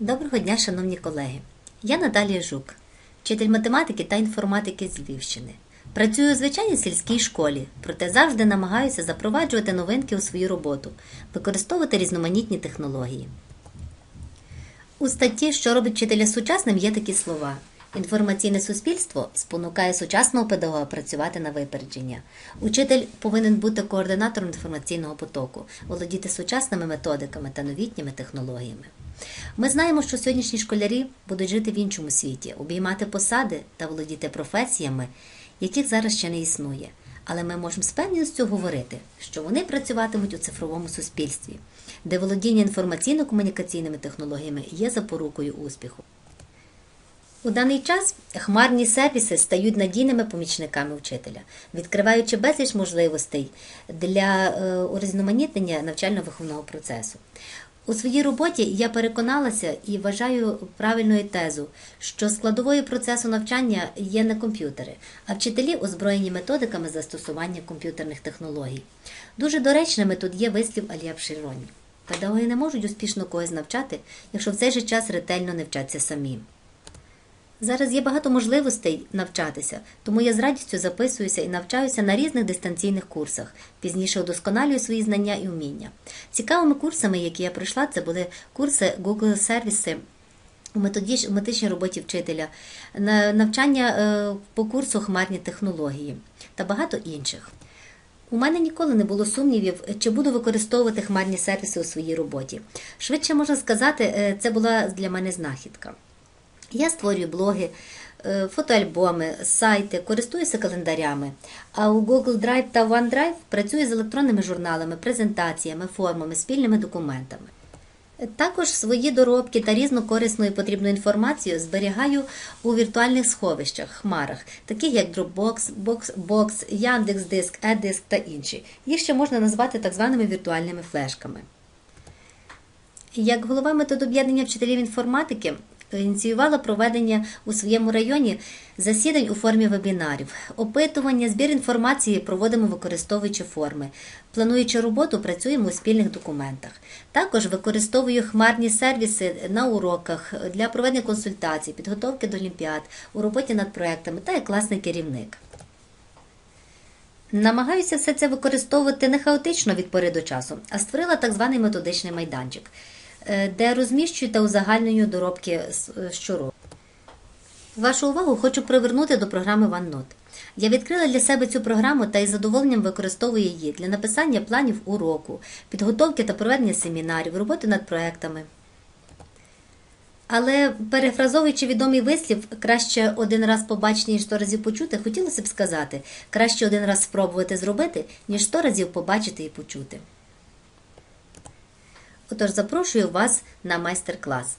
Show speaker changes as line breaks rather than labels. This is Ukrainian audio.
Доброго дня, шановні колеги. Я Наталія Жук, вчитель математики та інформатики з Львівщини. Працюю у звичайній сільській школі, проте завжди намагаюся запроваджувати новинки у свою роботу, використовувати різноманітні технології. У статті, що робить вчителя сучасним, є такі слова. Інформаційне суспільство спонукає сучасного педагога працювати на випередження. Учитель повинен бути координатором інформаційного потоку, володіти сучасними методиками та новітніми технологіями. Ми знаємо, що сьогоднішні школярі будуть жити в іншому світі, обіймати посади та володіти професіями, яких зараз ще не існує. Але ми можемо з певністю говорити, що вони працюватимуть у цифровому суспільстві, де володіння інформаційно-комунікаційними технологіями є запорукою успіху. У даний час хмарні сервіси стають надійними помічниками вчителя, відкриваючи безліч можливостей для е, урізноманітнення навчально-виховного процесу. У своїй роботі я переконалася і вважаю правильною тезу, що складовою процесу навчання є не комп'ютери, а вчителі озброєні методиками застосування комп'ютерних технологій. Дуже доречними тут є вислів Алія Пшироні. Педагоги не можуть успішно когось навчати, якщо в цей же час ретельно не вчаться самі. Зараз є багато можливостей навчатися, тому я з радістю записуюся і навчаюся на різних дистанційних курсах. Пізніше удосконалюю свої знання і вміння. Цікавими курсами, які я пройшла, це були курси Google сервіси у методичній роботі вчителя, навчання е, по курсу хмарні технології та багато інших. У мене ніколи не було сумнівів, чи буду використовувати хмарні сервіси у своїй роботі. Швидше можна сказати, е, це була для мене знахідка. Я створюю блоги, е, фотоальбоми, сайти, користуюся календарями. А у Google Drive та OneDrive працюю з електронними журналами, презентаціями, формами, спільними документами. Також свої доробки та різну корисну і потрібну інформацію зберігаю у віртуальних сховищах, хмарах, таких як Dropbox, Box, Яндекс.Диск, Едиск та інші. Їх ще можна назвати так званими віртуальними флешками. Як голова методоб'єднання вчителів інформатики ініціювала проведення у своєму районі засідань у формі вебінарів. Опитування, збір інформації проводимо використовуючи форми. Плануючи роботу, працюємо у спільних документах. Також використовую хмарні сервіси на уроках для проведення консультацій, підготовки до олімпіад, у роботі над проектами та як класний керівник. Намагаюся все це використовувати не хаотично від пори до часу, а створила так званий методичний майданчик. Е, де розміщую та узагальнюю доробки е, щороку. Вашу увагу хочу привернути до програми OneNote. Я відкрила для себе цю програму та із задоволенням використовую її для написання планів уроку, підготовки та проведення семінарів, роботи над проектами. Але, перефразовуючи відомий вислів, краще один раз побачити, ніж сто разів почути, хотілося б сказати, краще один раз спробувати зробити, ніж сто разів побачити і почути. Отож, запрошую вас на майстер-клас.